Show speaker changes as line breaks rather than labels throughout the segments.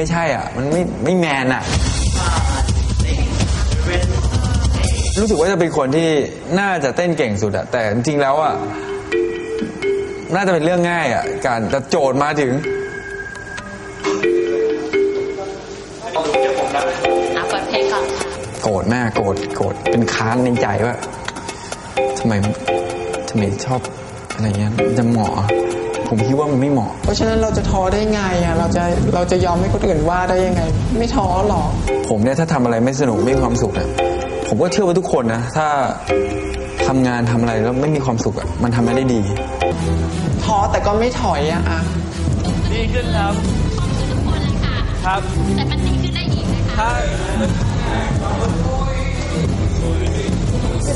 ไม่ใช่อะ มันไม่ไม่แมนอะ รู้สึกว่าจะเป็นคนที่น่าจะเต้นเก่งสุดอะแต่จริงๆแล้วอะน่าจะเป็นเรื่องง่ายอะการแต่โจทย์มาถึง
อะเปิดเพลงก่อนค่ะ
โกรธแม่โกรธโกรธเป็นค้านในใจว่าทำไมทำไมชอบอะไรเงี้ยจะเหมาะ ผมคิดว่ามันไม่เหมาะ
เพราะฉะนั้นเราจะท้อได้ไงอะเราจะเราจะยอมให้คนอื่นว่าได้ยังไง ไม่ท้อหรอก
ผมเนี่ยถ้าทำอะไรไม่สนุกไม่มีความสุขอะผมก็เชื่อว่าทุกคนนะถ้าทำงานทำอะไรแล้วไม่มีความสุขอะมันทำไม่ได้ดี
ท้อแต่ก็ไม่ถอยอะอะ
ดีขึ้นครับครับ
แต่มันดีขึ้นได้อีกนะคะ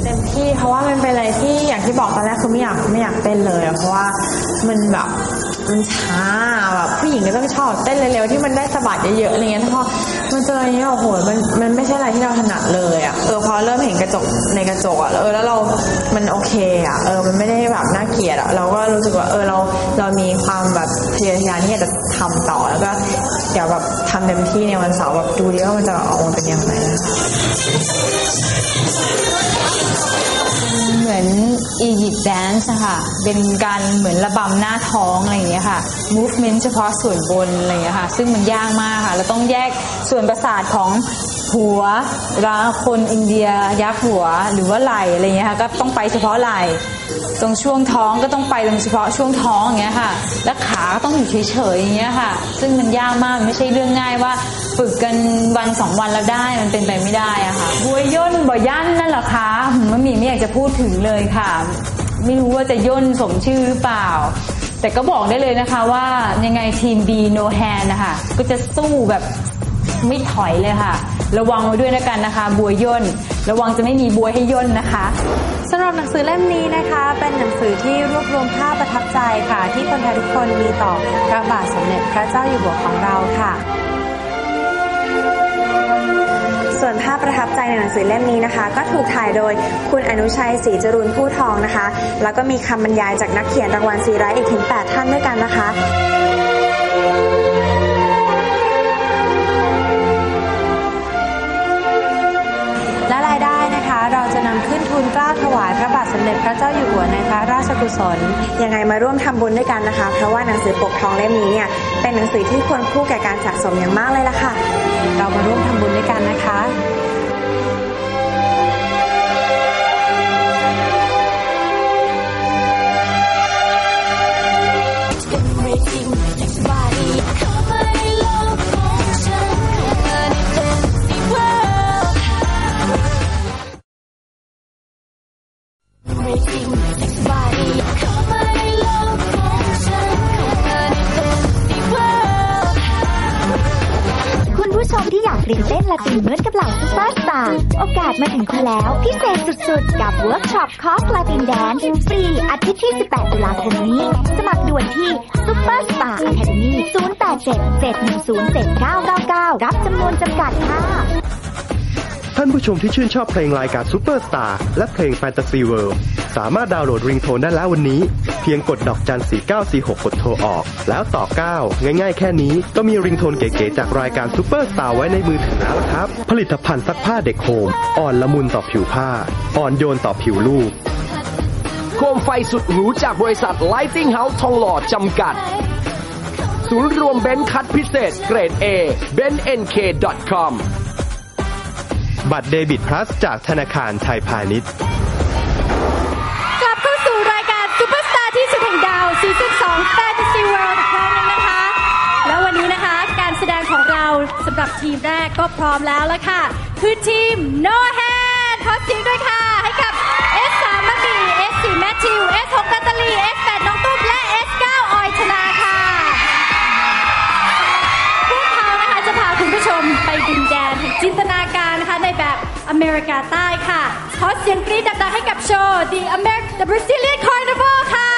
เต็มที่เพราะว่ามันเป็นอะไรที่อย่างที่บอกตอนแรกคือไม่อยากไม่อยากเต้นเลยเพราะว่ามันแบบมันช้าแบบผู้หญิงก็ต้องชอบเต้นเร็วๆที่มันได้สะบัดเยอะๆอะไรเงี้ยแต่พอมันเจออย่างเงี้ยโอ้โหมันมันไม่ใช่อะไรที่เราถนัดเลยอะเออพอเริ่มเห็นกระจกในกระจกอะเออแล้วเรา มันโอเคอะเออมันไม่ได้แบบน่าเกลียดอะเราก็รู้สึกว่าเออเราเรามีความแบบทะเยอทะยานที่จะทำต่อแล้วก็ เดี๋ยวแบบทำเต็มที่ในวันเสาร์แบบดูดิว่ามันจะออกมาเป็นยังไง
เหมือนอียิปต์แดนซ์อะค่ะ เป็นการเหมือนระบำหน้าท้องอะไรอย่างเงี้ยค่ะ movement เฉพาะส่วนบนอะไรอย่างเงี้ยค่ะ ซึ่งมันยากมากค่ะ เราต้องแยกส่วนประสาทของ หัวเวลาคนอินเดียยักหัวหรือว่าไหลอะไรเงี้ยค่ะก็ต้องไปเฉพาะไหลตรงช่วงท้องก็ต้องไปตรงเฉพาะช่วงท้องอย่างเงี้ยค่ะ และขาต้องอยู่เฉยๆอย่างเงี้ยค่ะ ซึ่งมันยากมากไม่ใช่เรื่องง่ายว่า ฝึกกันวันสองวันแล้วได้มันเป็นไปไม่ได้อะค่ะบวยย่นบ่ยันนั่นหรอคะหืมมะหมี่ไม่อยากจะพูดถึงเลยค่ะ ไม่รู้ว่าจะย่นสมชื่อหรือเปล่าแต่ก็บอกได้เลยนะคะว่ายังไงทีม B No Hand นะคะก็จะสู้แบบ ไม่ถอยเลยค่ะ ระวังไว้ด้วยนะกันนะคะ บัวย่น ระวังจะไม่มีบัวให้ย่นนะคะ
สำหรับหนังสือเล่มนี้นะคะ เป็นหนังสือที่รวบรวมภาพประทับใจค่ะ ที่คนไทยทุกคนมีต่อพระบาทสมเด็จพระเจ้าอยู่หัวของเราค่ะส่วนภาพประทับใจในหนังสือเล่มนี้นะคะ ก็ถูกถ่ายโดยคุณอนุชัยศรีจรุนผู้ทองนะคะ แล้วก็มีคำบรรยายจากนักเขียนรางวัลซีไรต์อีกถึง 8 ท่านด้วยกันนะคะ พระเจ้าอยู่หัวในพระราชกุศล ยังไงมาร่วมทำบุญด้วยกันนะคะ เพราะว่าหนังสือปกทองเล่มนี้เนี่ยเป็นหนังสือที่ควรคู่แก่การสะสมอย่างมากเลยล่ะค่ะ เรามาร่วมทำบุญด้วยกันนะคะ
คุณผู้ชมที่อยากเรียนเต้นละตินเหมือนกับเหล่าซุปเปอร์สตาร์โอกาสมาถึงคุณแล้ว พิเศษสุดๆ กับเวิร์กช็อปคอร์สลาตินแดนฟรีอาทิตย์ที่ 18 ตุลาคมนี้ สมัครด่วนที่ Superstar Academy 087 710 7999 รับจำนวนจำกัดค่ะ
ท่านผู้ชมที่ชื่นชอบเพลงรายการซูเปอร์สตาร์และเพลงแฟนตาซีเวิลด์สามารถดาวน์โหลดริงโทนได้แล้ววันนี้ เพียงกดดอกจัน 4946 กดโทรออก แล้วต่อ 9 ง่ายๆ แค่นี้ ก็มีริงโทนเก๋ๆจากรายการซูเปอร์สตาร์ไว้ในมือถือแล้วครับ ผลิตภัณฑ์ซักผ้าเด็กโฮม อ่อนละมุนต่อผิวผ้า อ่อนโยนต่อผิวลูก
โคมไฟสุดหรูจากบริษัท Lighting House ทองหล่อจำกัด ศูนย์รวมเบนคัดพิเศษเกรด A b e n n k com
บัตรเดบิตพลัสจากธนาคารไทยพาณิชย์
กลับเข้าสู่รายการซูเปอร์สตาร์ที่สุดแห่งดาวซีซั่น2 Fantasy World อีกครั้งหนึงนะคะ แล้ววันนี้นะคะการแสดงของเราสำหรับทีมแรกก็พร้อมแล้วละค่ะ คือทีม No Hand ขอเสียงด้วยค่ะ ให้กับ S3 มะหมี่ S4 แม ริกาใต้ค่ะ ขอเสียงกรี๊ดดังๆให้กับโชว์ The Amer The Brazilian Carnival ค่ะ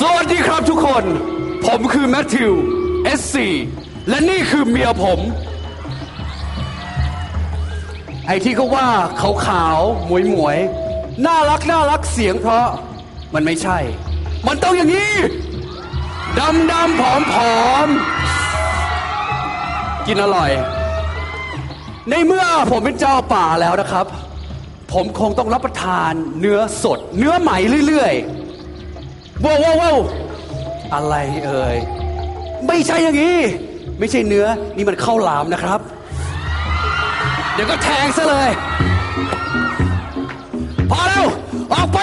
สวัสดีครับทุกคน ผมคือแมทธิว
S4 และนี่คือเมียผม ไอ้ที่เขาว่าขาวขาวหมวยหมวยน่ารักน่ารักเสียงเพราะมันไม่ใช่ มันต้องอย่างนี้ดำดำผอมผอมกินอร่อย ในเมื่อผมเป็นเจ้าป่าแล้วนะครับ ผมคงต้องรับประทานเนื้อสด เนื้อใหม่เรื่อยๆว้าวว้าวว้าวอะไรเอ่ยไม่ใช่อย่างนี้ ไม่ใช่เนื้อนี่มันข้าวหลามนะครับ เดี๋ยวก็แทงซะเลย พอแล้ว ออกไป